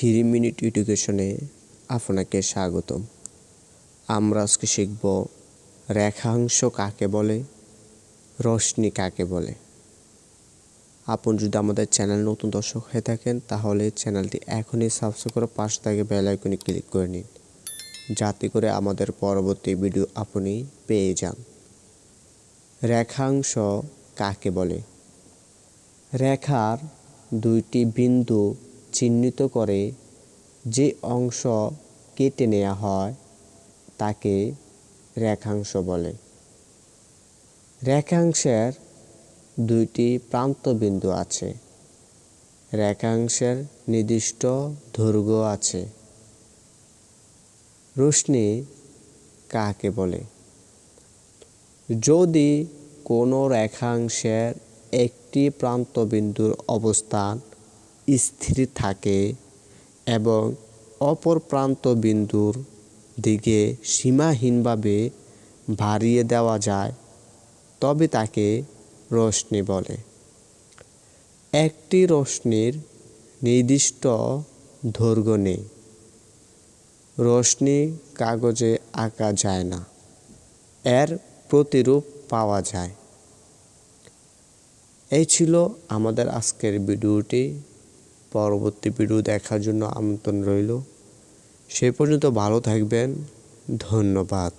Three minute এডুকেশনে আপনাকে স্বাগতম। আমরা আজকে শিখব রেখাংশ কাকে বলে, রশ্মি কাকে বলে। আপনি যদি আমাদের চ্যানেল নতুন দর্শক হয়ে থাকেন, তাহলে চ্যানেলটি এখনই সাবস্ক্রাইব করে পাশ থেকে বেল আইকনে ক্লিক করে নিন, যাতে করে আমাদের পরবর্তী ভিডিও আপনি পেয়ে যান। রেখাংশ কাকে বলে? রেখার দুইটি বিন্দু চিহ্নিত করে যে অংশ কেটে নেওয়া হয়, তাকে রেখাংশ বলে। রেখাংশের দুইটি প্রান্তবিন্দু আছে। রেখাংশের নির্দিষ্ট দৈর্ঘ্য আছে। রশ্মি কাকে বলে? যদি কোনো রেখাংশের একটি প্রান্তবিন্দুর অবস্থান স্থির থাকে এবং অপর প্রান্তবিন্দুর দিকে সীমাহীনভাবে বাড়িয়ে দেওয়া যায়, তবে তাকে রশ্মি বলে। একটি রশ্মির নির্দিষ্ট দৈর্ঘ্য নেই। রশ্মি কাগজে আঁকা যায় না, এর প্রতিরূপ পাওয়া যায়। এই ছিল আমাদের আজকের ভিডিওটি। পরবর্তী ভিডিও দেখার জন্য আমন্ত্রণ রইল। সে পর্যন্ত ভালো থাকবেন। ধন্যবাদ।